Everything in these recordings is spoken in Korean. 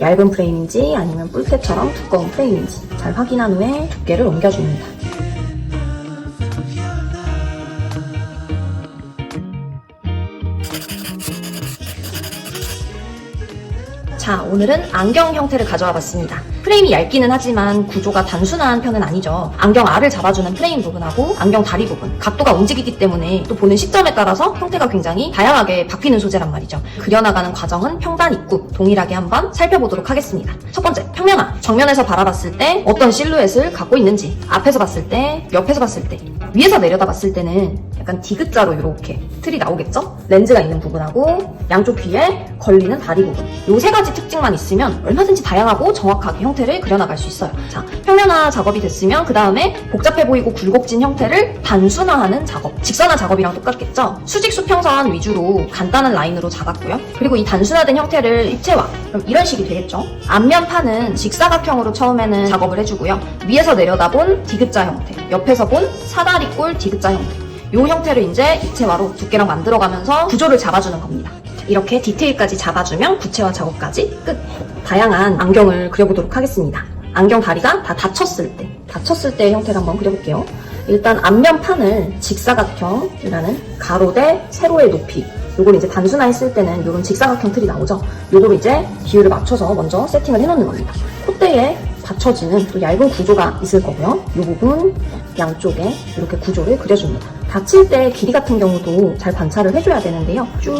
얇은 프레임인지 아니면 뿔테처럼 두꺼운 프레임인지 잘 확인한 후에 두께를 옮겨줍니다. 자, 오늘은 안경 형태를 가져와 봤습니다. 프레임이 얇기는 하지만 구조가 단순한 편은 아니죠. 안경 알을 잡아주는 프레임 부분하고 안경 다리 부분, 각도가 움직이기 때문에 또 보는 시점에 따라서 형태가 굉장히 다양하게 바뀌는 소재란 말이죠. 그려나가는 과정은 평단 입구 동일하게 한번 살펴보도록 하겠습니다. 첫 번째, 평면화. 정면에서 바라봤을 때 어떤 실루엣을 갖고 있는지, 앞에서 봤을 때, 옆에서 봤을 때, 위에서 내려다 봤을 때는 약간 디귿자로 이렇게 틀이 나오겠죠? 렌즈가 있는 부분하고 양쪽 귀에 걸리는 다리 부분. 요 세 가지 특징만 있으면 얼마든지 다양하고 정확하게 형태를 그려나갈 수 있어요. 자, 평면화 작업이 됐으면 그 다음에 복잡해 보이고 굴곡진 형태를 단순화하는 작업. 직선화 작업이랑 똑같겠죠? 수직 수평선 위주로 간단한 라인으로 잡았고요. 그리고 이 단순화된 형태를 입체화. 그럼 이런 식이 되겠죠? 앞면판은 직사각형으로 처음에는 작업을 해주고요. 위에서 내려다본 디귿자 형태, 옆에서 본 사다리꼴 디귿자 형태. 요 형태를 이제 입체화로 두께랑 만들어가면서 구조를 잡아주는 겁니다. 이렇게 디테일까지 잡아주면 구체화 작업까지 끝. 다양한 안경을 그려보도록 하겠습니다. 안경 다리가 다 닫혔을 때, 닫혔을 때의 형태를 한번 그려볼게요. 일단 앞면 판을 직사각형이라는 가로 대 세로의 높이. 요걸 이제 단순화 했을 때는 요런 직사각형 틀이 나오죠. 요걸 이제 비율을 맞춰서 먼저 세팅을 해놓는 겁니다. 콧대에 받쳐지는 또 얇은 구조가 있을 거고요. 이 부분 양쪽에 이렇게 구조를 그려줍니다. 닫힐 때 길이 같은 경우도 잘 관찰을 해줘야 되는데요. 쭉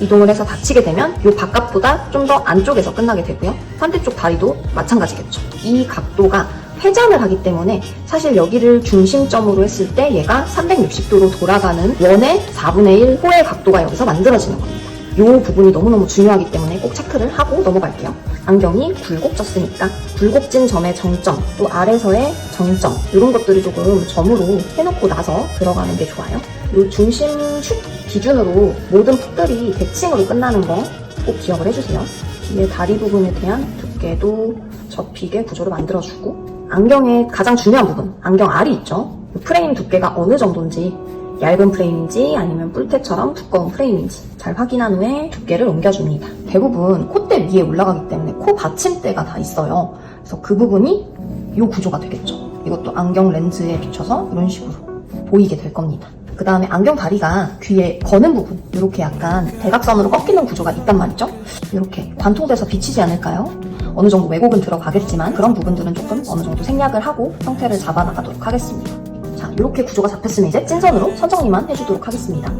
이동을 해서 닫히게 되면 이 바깥보다 좀 더 안쪽에서 끝나게 되고요. 반대쪽 다리도 마찬가지겠죠. 이 각도가 회전을 하기 때문에 사실 여기를 중심점으로 했을 때 얘가 360도로 돌아가는 원의 4분의 1 호의 각도가 여기서 만들어지는 겁니다. 이 부분이 너무너무 중요하기 때문에 꼭 체크를 하고 넘어갈게요. 안경이 굴곡 졌으니까 굴곡진 점의 정점, 또 아래서의 정점 이런 것들을 조금 점으로 해놓고 나서 들어가는 게 좋아요. 이 중심축 기준으로 모든 풋들이 대칭으로 끝나는 거 꼭 기억을 해주세요. 뒤에 다리 부분에 대한 두께도 접히게 구조를 만들어주고 안경의 가장 중요한 부분, 안경 알이 있죠. 이 프레임 두께가 어느 정도인지 얇은 프레임인지 아니면 뿔테처럼 두꺼운 프레임인지 잘 확인한 후에 두께를 옮겨줍니다. 대부분 콧대 위에 올라가기 때문에 코 받침대가 다 있어요. 그래서 그 부분이 이 구조가 되겠죠. 이것도 안경 렌즈에 비춰서 이런 식으로 보이게 될 겁니다. 그 다음에 안경 다리가 귀에 거는 부분 이렇게 약간 대각선으로 꺾이는 구조가 있단 말이죠. 이렇게 관통돼서 비치지 않을까요? 어느 정도 왜곡은 들어가겠지만 그런 부분들은 조금 어느 정도 생략을 하고 형태를 잡아 나가도록 하겠습니다. 자, 이렇게 구조가 잡혔으면 이제 찐선으로 선정리만 해주도록 하겠습니다.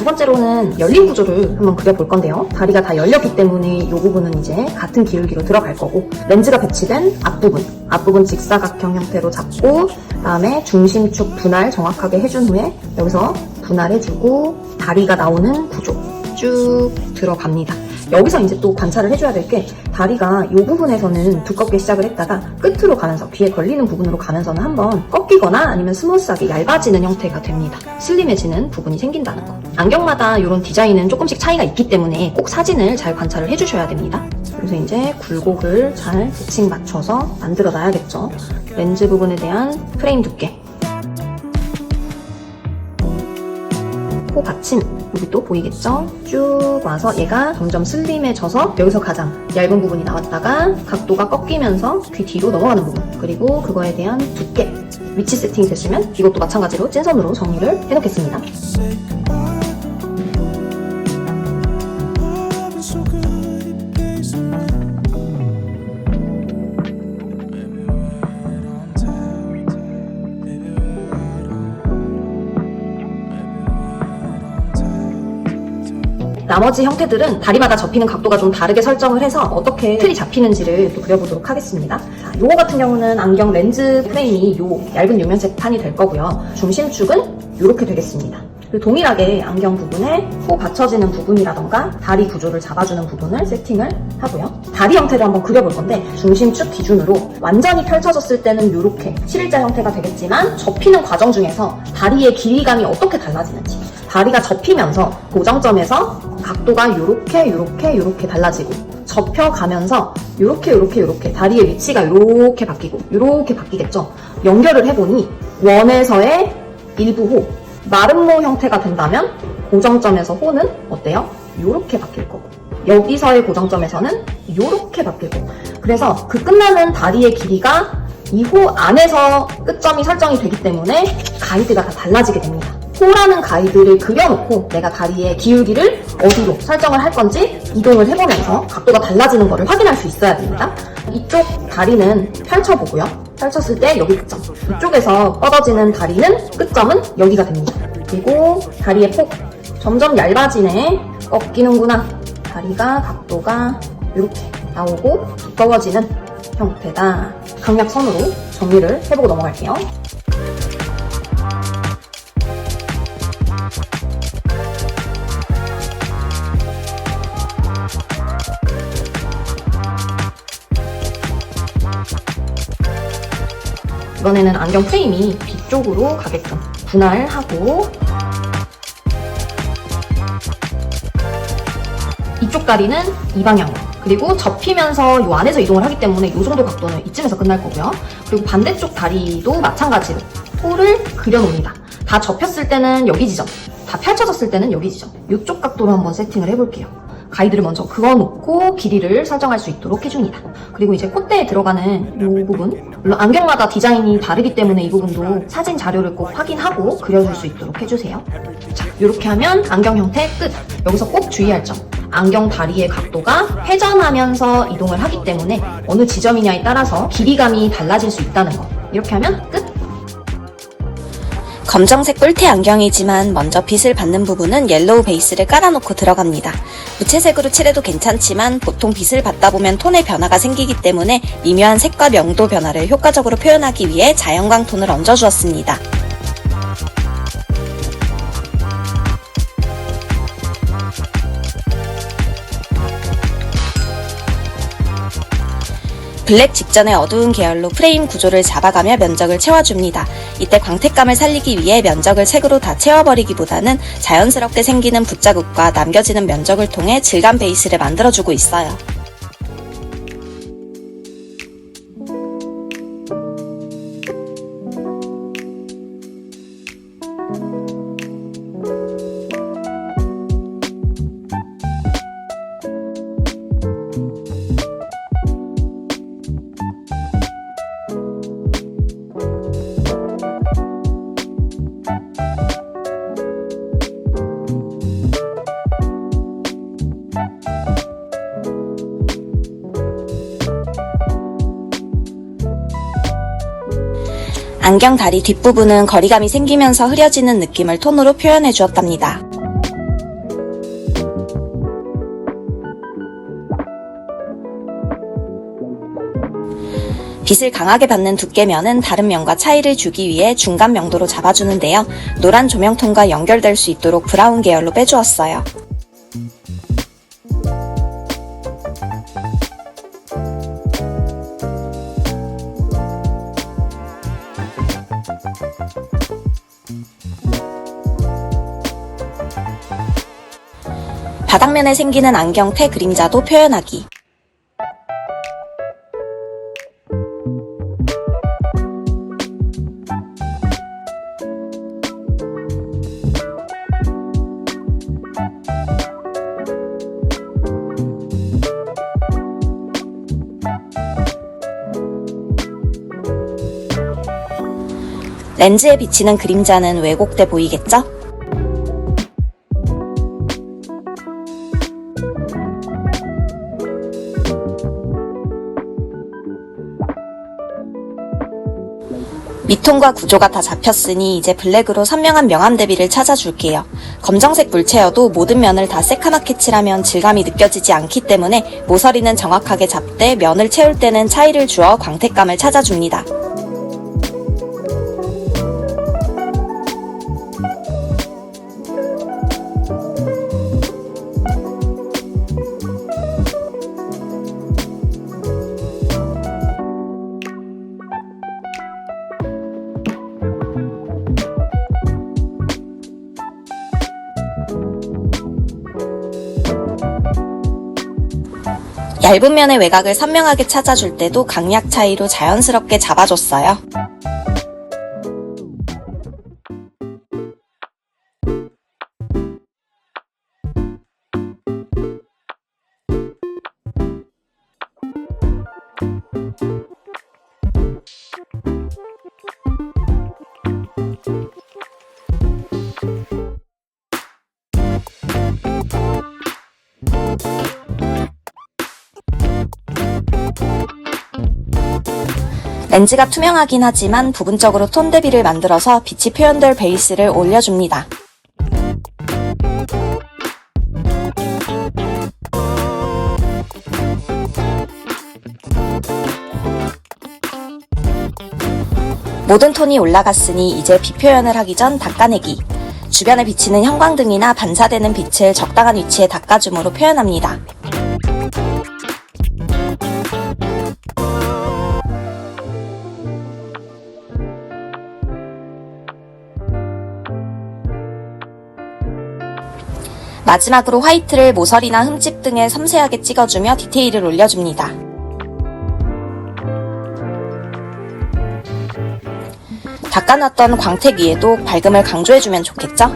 두 번째로는 열린 구조를 한번 그려볼 건데요. 다리가 다 열렸기 때문에 이 부분은 이제 같은 기울기로 들어갈 거고 렌즈가 배치된 앞부분, 앞부분 직사각형 형태로 잡고 그다음에 중심축 분할 정확하게 해준 후에 여기서 분할해주고 다리가 나오는 구조 쭉 들어갑니다. 여기서 이제 또 관찰을 해줘야 될 게 다리가 이 부분에서는 두껍게 시작을 했다가 끝으로 가면서 귀에 걸리는 부분으로 가면서는 한번 꺾이거나 아니면 스무스하게 얇아지는 형태가 됩니다. 슬림해지는 부분이 생긴다는 거. 안경마다 이런 디자인은 조금씩 차이가 있기 때문에 꼭 사진을 잘 관찰을 해주셔야 됩니다. 그래서 이제 굴곡을 잘 대칭 맞춰서 만들어 놔야겠죠. 렌즈 부분에 대한 프레임 두께. 코 받침 여기 또 보이겠죠? 쭉 와서 얘가 점점 슬림해져서 여기서 가장 얇은 부분이 나왔다가 각도가 꺾이면서 귀 뒤로 넘어가는 부분 그리고 그거에 대한 두께 위치 세팅이 됐으면 이것도 마찬가지로 찐선으로 정리를 해놓겠습니다 나머지 형태들은 다리마다 접히는 각도가 좀 다르게 설정을 해서 어떻게 틀이 잡히는지를 또 그려보도록 하겠습니다. 자, 요거 같은 경우는 안경 렌즈 프레임이 요 얇은 요면색 판이 될 거고요. 중심축은 이렇게 되겠습니다. 그리고 동일하게 안경 부분에 코 받쳐지는 부분이라던가 다리 구조를 잡아주는 부분을 세팅을 하고요. 다리 형태를 한번 그려볼 건데 중심축 기준으로 완전히 펼쳐졌을 때는 이렇게 실일자 형태가 되겠지만 접히는 과정 중에서 다리의 길이감이 어떻게 달라지는지 다리가 접히면서 고정점에서 각도가 이렇게 이렇게 이렇게 달라지고 접혀가면서 요렇게 요렇게 요렇게 다리의 위치가 요렇게 바뀌고 요렇게 바뀌겠죠. 연결을 해보니 원에서의 일부 호, 마름모 형태가 된다면 고정점에서 호는 어때요? 요렇게 바뀔 거고 여기서의 고정점에서는 요렇게 바뀔 거고 그래서 그 끝나는 다리의 길이가 이 호 안에서 끝점이 설정이 되기 때문에 가이드가 다 달라지게 됩니다. 호라는 가이드를 그려놓고 내가 다리의 기울기를 어디로 설정을 할 건지 이동을 해보면서 각도가 달라지는 것을 확인할 수 있어야 됩니다. 이쪽 다리는 펼쳐보고요. 펼쳤을 때 여기 끝점. 이쪽에서 뻗어지는 다리는 끝점은 여기가 됩니다. 그리고 다리의 폭 점점 얇아지네. 꺾이는구나. 다리가 각도가 이렇게 나오고 두꺼워지는 형태다. 강약선으로 정리를 해보고 넘어갈게요. 이번에는 안경 프레임이 뒤쪽으로 가게끔 분할하고 이쪽 다리는 이 방향으로 그리고 접히면서 이 안에서 이동을 하기 때문에 이 정도 각도는 이쯤에서 끝날 거고요. 그리고 반대쪽 다리도 마찬가지로 호를 그려놓습니다. 다 접혔을 때는 여기 지점, 다 펼쳐졌을 때는 여기 지점. 이쪽 각도로 한번 세팅을 해볼게요. 가이드를 먼저 그어놓고 길이를 설정할 수 있도록 해줍니다. 그리고 이제 콧대에 들어가는 이 부분 물론 안경마다 디자인이 다르기 때문에 이 부분도 사진 자료를 꼭 확인하고 그려줄 수 있도록 해주세요. 자, 이렇게 하면 안경 형태 끝. 여기서 꼭 주의할 점. 안경 다리의 각도가 회전하면서 이동을 하기 때문에 어느 지점이냐에 따라서 길이감이 달라질 수 있다는 거. 이렇게 하면 끝. 검정색 꿀테 안경이지만 먼저 빛을 받는 부분은 옐로우 베이스를 깔아놓고 들어갑니다. 무채색으로 칠해도 괜찮지만 보통 빛을 받다 보면 톤의 변화가 생기기 때문에 미묘한 색과 명도 변화를 효과적으로 표현하기 위해 자연광 톤을 얹어주었습니다. 블랙 직전의 어두운 계열로 프레임 구조를 잡아가며 면적을 채워줍니다. 이때 광택감을 살리기 위해 면적을 색으로 다 채워버리기보다는 자연스럽게 생기는 붓자국과 남겨지는 면적을 통해 질감 베이스를 만들어주고 있어요. 안경 다리 뒷부분은 거리감이 생기면서 흐려지는 느낌을 톤으로 표현해 주었답니다. 빛을 강하게 받는 두께면은 다른 면과 차이를 주기 위해 중간 명도로 잡아주는데요. 노란 조명톤과 연결될 수 있도록 브라운 계열로 빼주었어요. 바닥면에 생기는 안경테 그림자도 표현하기. 렌즈에 비치는 그림자는 왜곡돼 보이겠죠? 밑톤과 구조가 다 잡혔으니 이제 블랙으로 선명한 명암 대비를 찾아줄게요. 검정색 물체여도 모든 면을 다 새카맣게 칠하면 질감이 느껴지지 않기 때문에 모서리는 정확하게 잡되 면을 채울 때는 차이를 주어 광택감을 찾아줍니다. 얇은 면의 외곽을 선명하게 찾아줄 때도 강약 차이로 자연스럽게 잡아줬어요. 렌즈가 투명하긴 하지만 부분적으로 톤 대비를 만들어서 빛이 표현될 베이스를 올려줍니다. 모든 톤이 올라갔으니 이제 빛 표현을 하기 전 닦아내기. 주변에 비치는 형광등이나 반사되는 빛을 적당한 위치에 닦아줌으로 표현합니다. 마지막으로 화이트를 모서리나 흠집 등에 섬세하게 찍어주며 디테일을 올려줍니다. 닦아놨던 광택 위에도 밝음을 강조해주면 좋겠죠?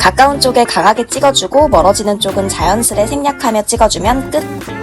가까운 쪽에 강하게 찍어주고 멀어지는 쪽은 자연스레 생략하며 찍어주면 끝!